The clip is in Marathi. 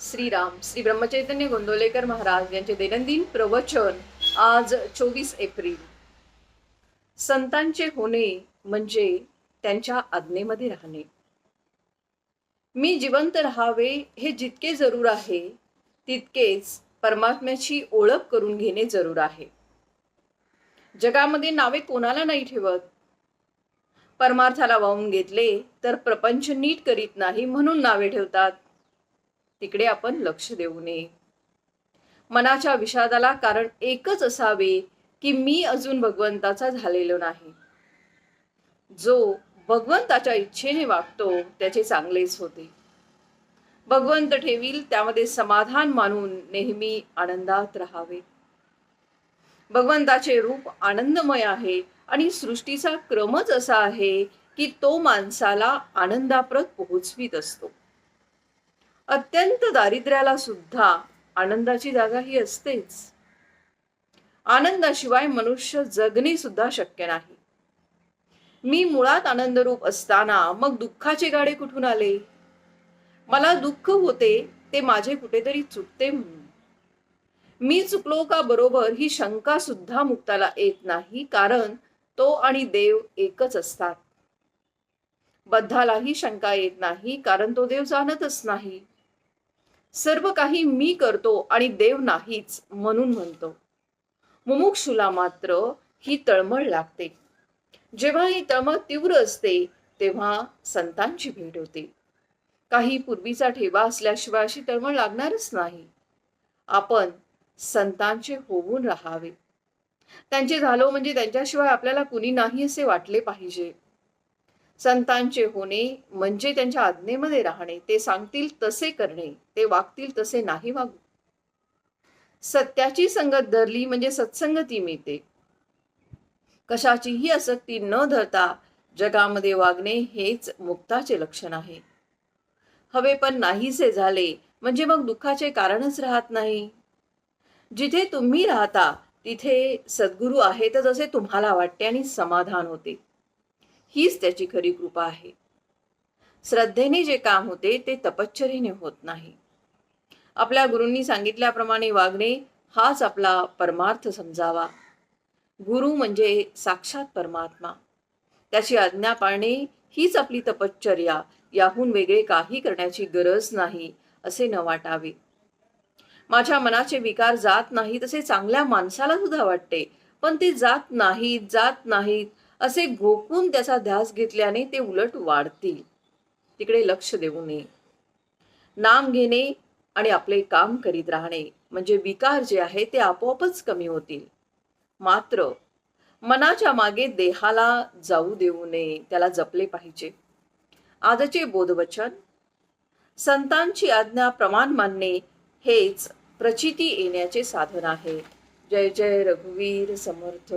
श्रीराम श्री ब्रह्मचैतन्य गोंदवलेकर महाराज यांचे दैनंदिन प्रवचन आज चोवीस एप्रिल. संतांचे होणे म्हणजे त्यांच्या आज्ञेमध्ये राहणे. मी जिवंत राहावे हे जितके जरूर आहे तितकेच परमात्म्याची ओळख करून घेणे जरूर आहे. जगामध्ये नावे कोणाला नाही ठेवत? परमार्थाला वाहून घेतले तर प्रपंच नीट करीत नाही म्हणून नावे ठेवतात. तिकडे आपण लक्ष देऊ नये. मनाच्या विषादाला कारण एकच असावे की मी अजून भगवंताचा झालेलो नाही. जो भगवंताच्या इच्छेने वागतो त्याचे चांगलेच होते. भगवंत ठेवील त्यामध्ये समाधान मानून नेहमी आनंदात राहावे. भगवंताचे रूप आनंदमय आहे आणि सृष्टीचा क्रमच असा आहे की तो माणसाला आनंदाप्रत पोहोचवीत असतो. अत्यंत दारिद्र्याला सुद्धा आनंदाची जागा ही असतेच. आनंदाशिवाय मनुष्य जगणे सुद्धा शक्य नाही. मी मुळात आनंदरूप असताना मग दुःखाचे गाडे कुठून आले? मला दुःख होते ते माझे कुठेतरी चुकते म्हणून. मी चुकलो का बरोबर ही शंका सुद्धा मुक्ताला येत नाही कारण तो आणि देव एकच असतात. बद्धालाही शंका येत नाही कारण तो देव जाणतच नाही. सर्व काही मी करतो आणि देव नाहीच म्हणून म्हणतो. मुमुक्षुला मात्र ही तळमळ लागते. जेव्हा ही तळमळ तीव्र असते तेव्हा संतांची भेट होते. काही पूर्वीचा ठेवा असल्याशिवाय अशी तळमळ लागणारच नाही. आपण संतांचे होऊन राहावे. त्यांचे झालो म्हणजे त्यांच्याशिवाय आपल्याला कुणी नाही असे वाटले पाहिजे. संतांचे होणे म्हणजे त्यांच्या आज्ञेमध्ये राहणे ते सांगतील तसे करणे ते वागतील तसे नाही वागू. सत्याची संगत धरली म्हणजे सत्संगती मिळते. कशाचीही आसक्ती न धरता जगामध्ये वागणे हेच मुक्ताचे लक्षण आहे. हवे पण नाहीसे झाले म्हणजे मग दुःखाचे कारणच राहत नाही. जिथे तुम्ही राहता तिथे सद्गुरू आहेत असे तुम्हाला वाटते आणि समाधान होते. हीच त्याची खरी कृपा आहे. श्रद्धेने जे काम होते ते तपश्चरीने होत नाही. आपल्या गुरूंनी सांगितल्याप्रमाणे वागणे हाच आपला परमार्थ समजावा. गुरु म्हणजे साक्षात परमात्मा. त्याची आज्ञा पाळणे हीच आपली तपश्चर्या. याहून वेगळे काही करण्याची गरज नाही असे न वाटावे. माझ्या मनाचे विकार जात नाहीत असे चांगल्या माणसाला सुद्धा वाटते. पण ते जात नाहीत जात नाहीत. असे घोकून त्याचा ध्यास घेतल्याने ते उलट वाढतील. तिकडे लक्ष देऊ नये. नाम घेणे आणि आपले काम करीत राहणे म्हणजे विकार जे आहे ते आपोआपच कमी होतील. मात्र मनाच्या मागे देहाला जाऊ देऊ नये त्याला जपले पाहिजे. आजचे बोधवचन संतांची आज्ञा प्रमाण मानणे हेच प्रचिती येण्याचे साधन आहे. जय जय रघुवीर समर्थ.